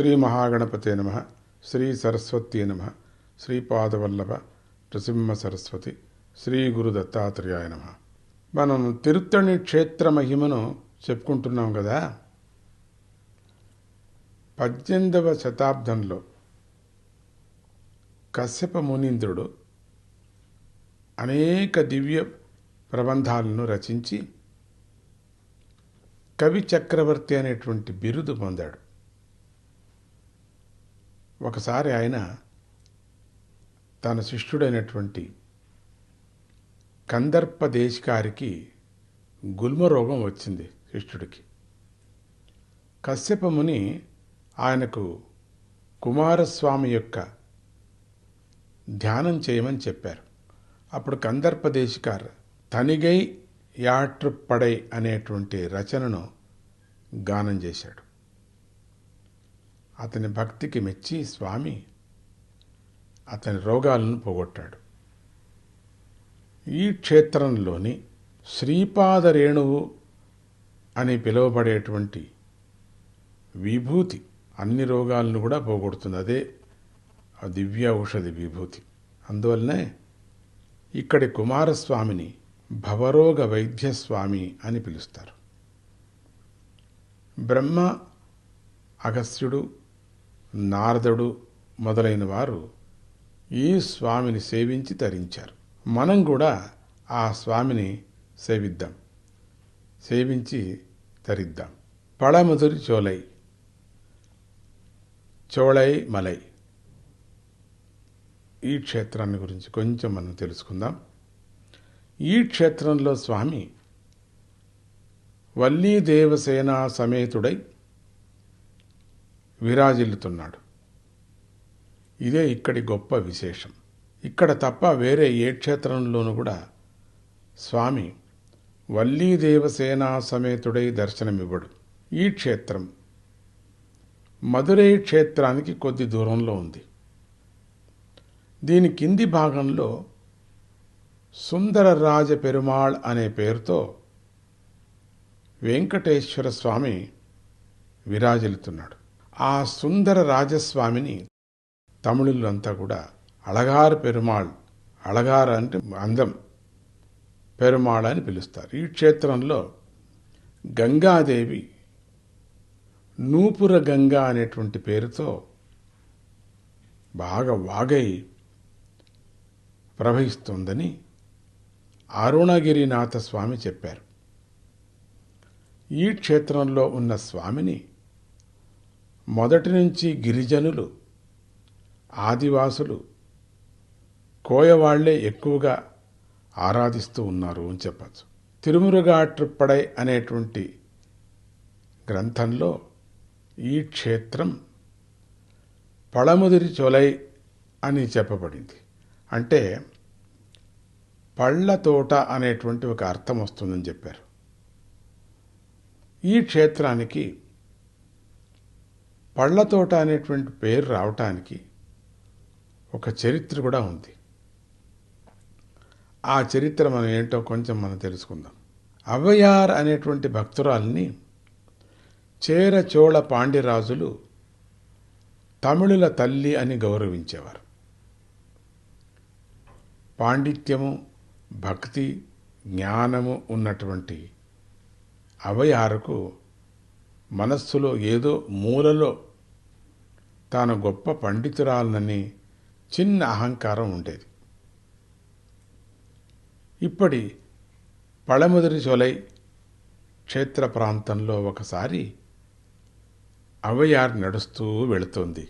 శ్రీ మహాగణపతే నమ. శ్రీ సరస్వతీ నమ. శ్రీపాదవల్లభ నృసింహ సరస్వతి. శ్రీ గురు దత్తాత్రేయాయ నమ. మనం తిరుత్తణి క్షేత్ర మహిమను చెప్పుకుంటున్నాం కదా. పద్దెనిమిదవ శతాబ్దంలో కశ్యప మునీంద్రుడు అనేక దివ్య ప్రబంధాలను రచించి కవి చక్రవర్తి అనేటువంటి బిరుదు పొందాడు. ఒకసారి ఆయన తన శిష్యుడైనటువంటి కందర్ప దేశికారికి గుల్మ రోగం వచ్చింది శిష్యుడికి. కశ్యపముని ఆయనకు కుమారస్వామి యొక్క ధ్యానం చేయమని చెప్పారు. అప్పుడు కందర్ప దేశికార్ తనిగై యాట్రుప్పడై అనేటువంటి రచనను గానం చేశాడు. అతని భక్తికి మెచ్చి స్వామి అతని రోగాలను పోగొట్టాడు. ఈ క్షేత్రంలోని శ్రీపాద రేణువు అని పిలువబడేటువంటి విభూతి అన్ని రోగాలను కూడా పోగొడుతుంది. అదే దివ్య ఔషధి విభూతి. అందువల్లనే ఇక్కడి కుమారస్వామిని భవరోగ వైద్యస్వామి అని పిలుస్తారు. బ్రహ్మ అగస్త్యుడు నారదుడు మొదలైన వారు ఈ స్వామిని సేవించి తరించారు. మనం కూడా ఆ స్వామిని సేవిద్దాం. సేవించి తరిద్దాం. పళముదురి చోలై. చోళై మలై. ఈ క్షేత్రాన్ని గురించి కొంచెం మనం తెలుసుకుందాం. ఈ క్షేత్రంలో స్వామి వల్లీదేవసేన సమేతుడై విరాజిల్లుతున్నాడు. ఇదే ఇక్కడి గొప్ప విశేషం. ఇక్కడ తప్ప వేరే ఏ క్షేత్రంలోనూ కూడా స్వామి వల్లీ దేవసేన సమేతుడై దర్శనమివ్వడు. ఈ క్షేత్రం మధురై క్షేత్రానికి కొద్ది దూరంలో ఉంది. దీని కింది భాగంలో సుందరరాజ పెరుమాళ్ అనే పేరుతో వెంకటేశ్వర స్వామి విరాజిల్లుతున్నాడు. ఆ సుందర రాజస్వామిని తమిళులంతా కూడా అళగారు పెరుమాళ్ అళగారు అంటే అందం పెరుమాళ్ అని పిలుస్తారు. ఈ క్షేత్రంలో గంగాదేవి నూపుర గంగా అనేటువంటి పేరుతో బాగా వాగై ప్రవహిస్తుందని అరుణగిరినాథ స్వామి చెప్పారు. ఈ క్షేత్రంలో ఉన్న స్వామిని మొదటి నుంచి గిరిజనులు ఆదివాసులు కోయవాళ్ళే ఎక్కువగా ఆరాధిస్తూ ఉన్నారు అని చెప్పచ్చు. తిరుమురుగాట్రిప్పడై అనేటువంటి గ్రంథంలో ఈ క్షేత్రం పళముదిరి చొలై అని చెప్పబడింది. అంటే పళ్ళ తోట అనేటువంటి ఒక అర్థం వస్తుందని చెప్పారు. ఈ క్షేత్రానికి పళ్ళ తోట అనేటువంటి పేరు రావటానికి ఒక చరిత్ర కూడా ఉంది. ఆ చరిత్ర మనం ఏంటో కొంచెం మనం తెలుసుకుందాం. అవయార్ అనేటువంటి భక్తురాల్ని చేర చోళ పాండ్యరాజులు తమిళుల తల్లి అని గౌరవించేవారు. పాండిత్యము భక్తి జ్ఞానము ఉన్నటువంటి అవయారుకు మనస్సులో ఏదో మూలలో తాను గొప్ప పండితురాలనని చిన్న అహంకారం ఉండేది. ఇప్పటి పళముదిరి చొలై క్షేత్ర ప్రాంతంలో ఒకసారి అవయార్ నడుస్తూ వెళుతోంది.